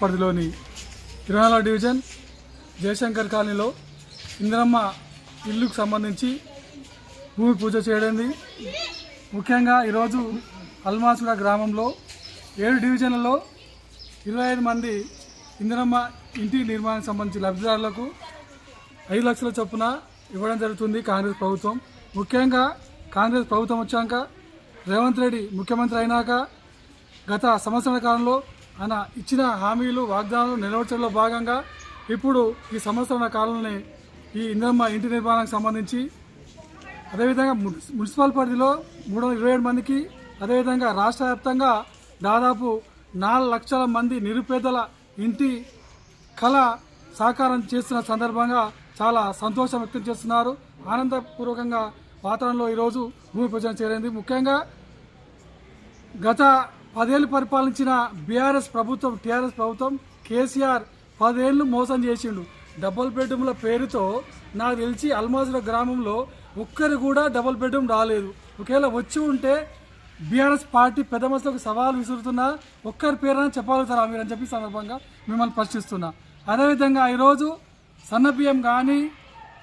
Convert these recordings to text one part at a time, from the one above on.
పరిధిలోని తిరునాల డివిజన్ జయశంకర్ కాలనీలో ఇందిరమ్మ ఇల్లుకు సంబంధించి భూమి పూజ చేయడంది. ముఖ్యంగా ఈరోజు అల్మాసుడ గ్రామంలో ఏడు డివిజన్లలో ఇరవై ఐదు మంది ఇందిరమ్మ ఇంటి నిర్మాణానికి సంబంధించి లబ్ధిదారులకు ఐదు లక్షల చొప్పున ఇవ్వడం జరుగుతుంది కాంగ్రెస్ ప్రభుత్వం. ముఖ్యంగా కాంగ్రెస్ ప్రభుత్వం వచ్చాక రేవంత్ రెడ్డి ముఖ్యమంత్రి అయినాక గత సంవత్సరాల కాలంలో ఆయన ఇచ్చిన హామీలు వాగ్దానాలు నెరవేర్చడంలో భాగంగా ఇప్పుడు ఈ సంవత్సరాల కాలంలోనే ఈ ఇందిరమ్మ ఇంటి నిర్మాణానికి సంబంధించి అదేవిధంగా మున్సిపల్ పరిధిలో మూడు వందల ఇరవై ఏడు మందికి అదేవిధంగా రాష్ట్ర వ్యాప్తంగా దాదాపు నాలుగు లక్షల మంది నిరుపేదల ఇంటి కళ సాకారం చేస్తున్న సందర్భంగా చాలా సంతోషం వ్యక్తం చేస్తున్నారు. ఆనందపూర్వకంగా వాతావరణంలో ఈరోజు భూమి పూజన చేరింది. ముఖ్యంగా గత పదేళ్ళు పరిపాలించిన బీఆర్ఎస్ ప్రభుత్వం టీఆర్ఎస్ ప్రభుత్వం కేసీఆర్ పదేళ్ళు మోసం చేసిండు. డబుల్ బెడ్రూమ్ల పేరుతో నాకు తెలిసి అల్మాజుల గ్రామంలో ఒక్కరు కూడా డబుల్ బెడ్రూమ్ రాలేదు. ఒకవేళ వచ్చి ఉంటే బీఆర్ఎస్ పార్టీ పెద్ద మనసులకు సవాల్ విసురుతున్నా ఒక్కరి పేరైనా చెప్పగలుగుతారా మీరు అని చెప్పి సందర్భంగా మిమ్మల్ని ప్రశ్నిస్తున్నా. అదేవిధంగా ఈరోజు సన్న బియ్యం కానీ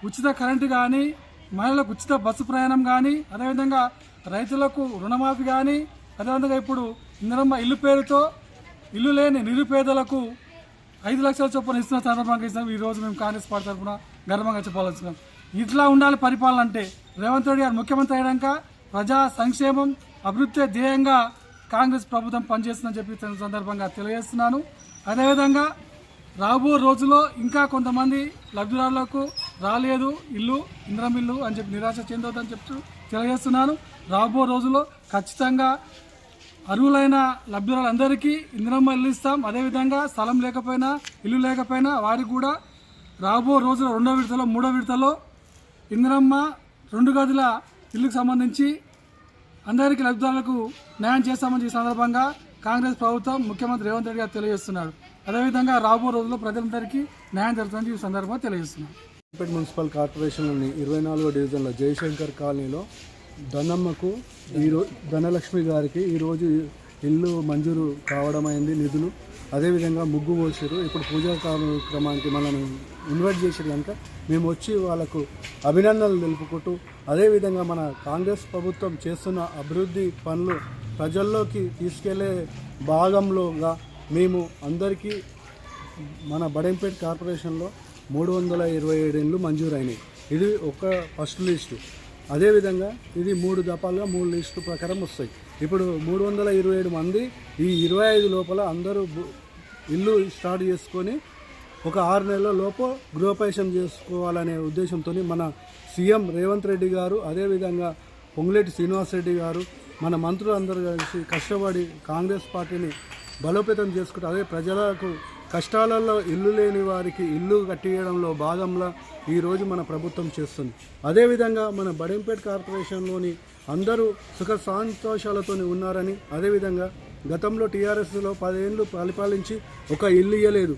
ఉచిత కరెంటు కానీ మహిళలకు ఉచిత బస్సు ప్రయాణం కానీ అదేవిధంగా రైతులకు రుణమాఫీ కానీ అదేవిధంగా ఇప్పుడు ఇంద్రమ్మ ఇల్లు పేరుతో ఇల్లు లేని నిరుపేదలకు ఐదు లక్షల చొప్పున ఇస్తున్న సందర్భంగా ఇస్తాం ఈ రోజు మేము కాంగ్రెస్ పార్టీ తరఫున గర్వంగా చెప్పాల్సిన ఇట్లా ఉండాలి పరిపాలన అంటే రేవంత్ రెడ్డి గారు ముఖ్యమంత్రి అయినాక ప్రజా సంక్షేమం అభివృద్ధి ధ్యేయంగా కాంగ్రెస్ ప్రభుత్వం పనిచేస్తుందని చెప్పి సందర్భంగా తెలియజేస్తున్నాను. అదేవిధంగా రాబో రోజుల్లో ఇంకా కొంతమంది లబ్ధిదారులకు రాలేదు ఇల్లు ఇంద్రమిల్లు అని చెప్పి నిరాశ చెందొద్దని చెప్తూ తెలియజేస్తున్నాను. రాబో రోజుల్లో ఖచ్చితంగా అర్హులైన లబ్ధిదారులందరికీ ఇంద్రమ్మ ఇల్లు ఇస్తాం. అదేవిధంగా స్థలం లేకపోయినా ఇల్లు లేకపోయినా వారికి కూడా రాబో రోజుల రెండో విడతలో మూడో విడతలో ఇంద్రమ్మ రెండు గదుల ఇల్లుకు సంబంధించి అందరికీ లబ్ధిదారులకు న్యాయం చేస్తామని ఈ సందర్భంగా కాంగ్రెస్ ప్రభుత్వం ముఖ్యమంత్రి రేవంత్ రెడ్డి గారు తెలియజేస్తున్నారు. అదేవిధంగా రాబో రోజుల్లో ప్రజలందరికీ న్యాయం జరుగుతుందని ఈ సందర్భంగా తెలియజేస్తున్నాడు మున్సిపల్ కార్పొరేషన్లోని ఇరవై నాలుగో డివిజన్లో జయశంకర్ కాలనీలో ధనమ్మకు ఈరో ధనలక్ష్మి గారికి ఈరోజు ఇల్లు మంజూరు కావడం అయింది నిధులు. అదేవిధంగా ముగ్గు పోసారు ఇప్పుడు పూజా కార్యక్రమానికి మనల్ని ఇన్వైట్ చేసారు కనుక మేము వచ్చి వాళ్ళకు అభినందనలు తెలుపుకుంటూ అదేవిధంగా మన కాంగ్రెస్ ప్రభుత్వం చేస్తున్న అభివృద్ధి పనులు ప్రజల్లోకి తీసుకెళ్ళే భాగంలోగా మేము అందరికీ మన బడెంపేట్ కార్పొరేషన్లో మూడు వందల ఇరవై ఏడు ఇండ్లు మంజూరైనాయి. ఇది ఒక ఫస్ట్ లిస్టు. అదేవిధంగా ఇది మూడు దఫాలుగా మూడు లిస్టు ప్రకారం వస్తాయి. ఇప్పుడు మూడు వందల ఇరవై ఏడు మంది ఈ ఇరవై ఐదు లోపల అందరూ ఇల్లు స్టార్ట్ చేసుకొని ఒక ఆరు నెలల లోపు గృహప్రవేశం చేసుకోవాలనే ఉద్దేశంతో మన సీఎం రేవంత్ రెడ్డి గారు అదేవిధంగా పొంగులేటి శ్రీనివాస్ రెడ్డి గారు మన మంత్రులు అందరూ కలిసి కష్టపడి కాంగ్రెస్ పార్టీని బలోపేతం చేసుకుంటూ అదే ప్రజలకు కష్టాలలో ఇల్లు లేని వారికి ఇల్లు కట్టియడంలో భాగంలో ఈరోజు మన ప్రభుత్వం చేస్తుంది. అదేవిధంగా మన బడెంపేట్ కార్పొరేషన్లోని అందరూ సుఖ సంతోషాలతో ఉన్నారని అదేవిధంగా గతంలో టీఆర్ఎస్లో పదేళ్ళు పరిపాలించి ఒక ఇల్లు ఇవ్వలేదు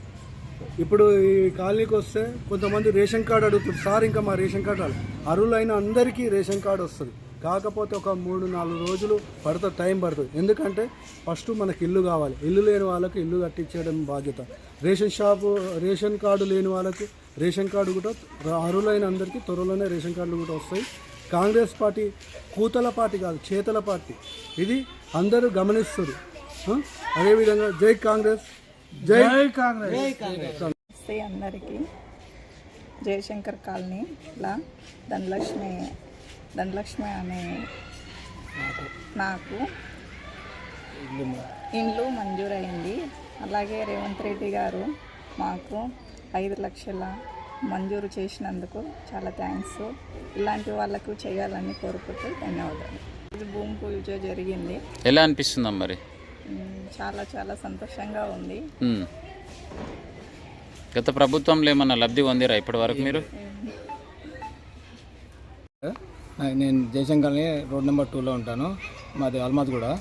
ఇప్పుడు ఈ కాలనీకి వస్తే కొంతమంది రేషన్ కార్డు అడుగుతారు సార్ ఇంకా మా రేషన్ కార్డు రాలేదు అర్హులైన అందరికీ రేషన్ కార్డు వస్తుంది. కాకపోతే ఒక మూడు నాలుగు రోజులు పడుతుంది టైం పడుతుంది. ఎందుకంటే ఫస్ట్ మనకి ఇల్లు కావాలి. ఇల్లు లేని వాళ్ళకి ఇల్లు కట్టించడం బాధ్యత. రేషన్ షాపు రేషన్ కార్డు లేని వాళ్ళకి రేషన్ కార్డు కూడా అర్హులైన అందరికీ త్వరలోనే రేషన్ కార్డులు కూడా వస్తాయి. కాంగ్రెస్ పార్టీ కూతల పార్టీ కాదు చేతల పార్టీ. ఇది అందరూ గమనిస్తారు? అదేవిధంగా జై కాంగ్రెస్. జై జై కాంగ్రెస్. అందరికీ. జయశంకర్ కాలనీలా ధనలక్ష్మి ధనలక్ష్మి అనే నాకు ఇండ్లు మంజూరైంది. అలాగే రేవంత్ రెడ్డి గారు మాకు ఐదు లక్షల మంజూరు చేసినందుకు చాలా థ్యాంక్స్. ఇలాంటి వాళ్ళకు చేయాలని కోరుకుంటూ ధన్యవాదాలు. ఇది భూమి పూజ జరిగింది. ఎలా అనిపిస్తుందా మరి? చాలా చాలా సంతోషంగా ఉంది. గత ప్రభుత్వంలో ఏమన్నా లబ్ధి పొందిరా ఇప్పటి వరకు మీరు? నేను జయశంకర్ని రోడ్ నెంబర్ టూలో ఉంటాను. మాది అల్మాద్ కూడా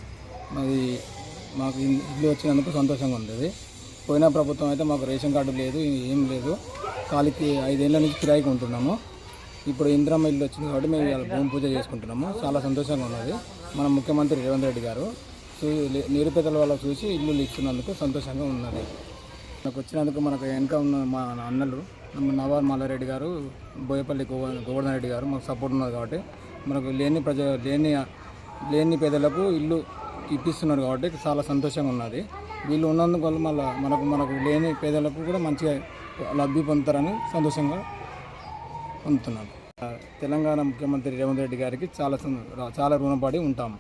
మాది మాకు ఇల్లు వచ్చినందుకు సంతోషంగా ఉంది పోయిన ప్రభుత్వం అయితే మాకు రేషన్ కార్డు లేదు ఏం లేదు. కాలికి ఐదేళ్ళ నుంచి కిరాయికి ఉంటున్నాము. ఇప్పుడు ఇందిరమ్మ ఇల్లు వచ్చింది కాబట్టి మేము ఇవాళ భూమి పూజ చేసుకుంటున్నాము. చాలా సంతోషంగా ఉన్నది. మన ముఖ్యమంత్రి రేవంత్ రెడ్డి గారు నిరుపేదల వాళ్ళ చూసి ఇల్లు ఇచ్చినందుకు సంతోషంగా ఉన్నది. నాకు వచ్చినందుకు మనకు వెనక ఉన్న మా అన్నలు నవాబ్ మల్లారెడ్డి గారు బోయపల్లి గోవ- గోవర్ధన్ రెడ్డి గారు మాకు సపోర్ట్ ఉన్నారు కాబట్టి మనకు లేని ప్రజ లేని లేని పేదలకు ఇల్లు ఇప్పిస్తున్నారు కాబట్టి చాలా సంతోషంగా ఉన్నది. వీళ్ళు ఉన్నందుకు వల్ల మళ్ళీ మనకు మనకు లేని పేదలకు కూడా మంచిగా లబ్ధి పొందుతారని సంతోషంగా పొందుతున్నాను. తెలంగాణ ముఖ్యమంత్రి రేవంత్ రెడ్డి గారికి చాలా చాలా రుణపడి ఉంటాము